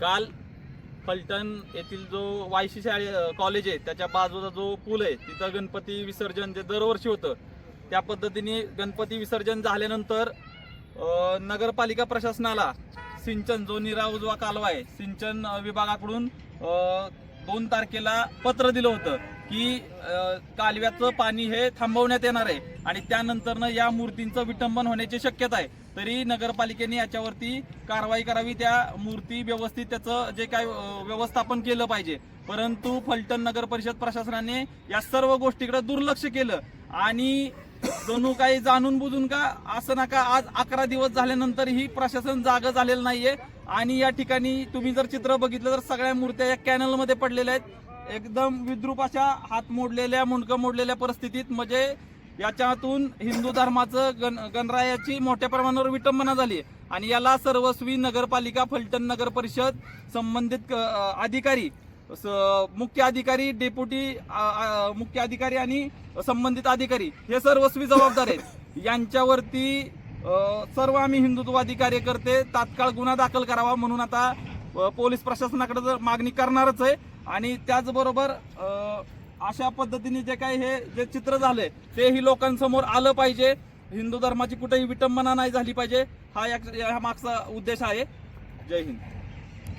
काल फलटण येथील जो वायशी शाळे कॉलेज आहे त्याच्या बाजूचा जो पूल आहे तिथं गणपती विसर्जन जे दरवर्षी होतं त्या पद्धतीने गणपती विसर्जन झाल्यानंतर नगरपालिका प्रशासनाला सिंचन जो निरा उजवा कालवा आहे सिंचन विभागाकडून दोन तारखेला पत्र दिलं होतं. की कालव्याचं पाणी हे थांबवण्यात येणार आहे. आणि त्यानंतरनं या मूर्तींचं विटंबन होण्याची शक्यता आहे. तरी नगरपालिकेने याच्यावरती कारवाई करावी त्या मूर्ती व्यवस्थित त्याचं जे काय व्यवस्थापन केलं पाहिजे. परंतु फलटण नगर परिषद प्रशासनाने या सर्व गोष्टीकडे दुर्लक्ष केलं. आणि जणू काही जाणून बुजून का असं नका आज अकरा दिवस झाल्यानंतर ही प्रशासन जागं झालेलं नाहीये. आणि या ठिकाणी तुम्ही जर चित्र बघितलं तर सगळ्या मूर्त्या या कॅनलमध्ये पडलेल्या आहेत. एकदम विद्रूप अशा हात मोडलेल्या मुंडकं मोडलेल्या परिस्थितीत म्हणजे याच्यातून हिंदू धर्माचं गण गणरायाची मोठ्या प्रमाणावर विटंबना झाली आणि याला सर्वस्वी नगरपालिका फलटण नगर परिषद संबंधित अधिकारी स- मुख्य अधिकारी डेप्युटी मुख्य अधिकारी आणि संबंधित अधिकारी हे सर्वस्वी जबाबदार आहेत. यांच्यावरती सर्व आम्ही हिंदुत्ववादी कार्यकर्ते तात्काळ गुन्हा दाखल करावा म्हणून आता पोलीस प्रशासनाकडे जर मागणी करणारच आहे. आणि त्याचबरोबर अशा पद्धतीने जे काही हे जे चित्र झालंय तेही लोकांसमोर आलं पाहिजे. हिंदू धर्माची कुठेही विटंबना नाही झाली पाहिजे. हा या मागचा उद्देश आहे. जय हिंद.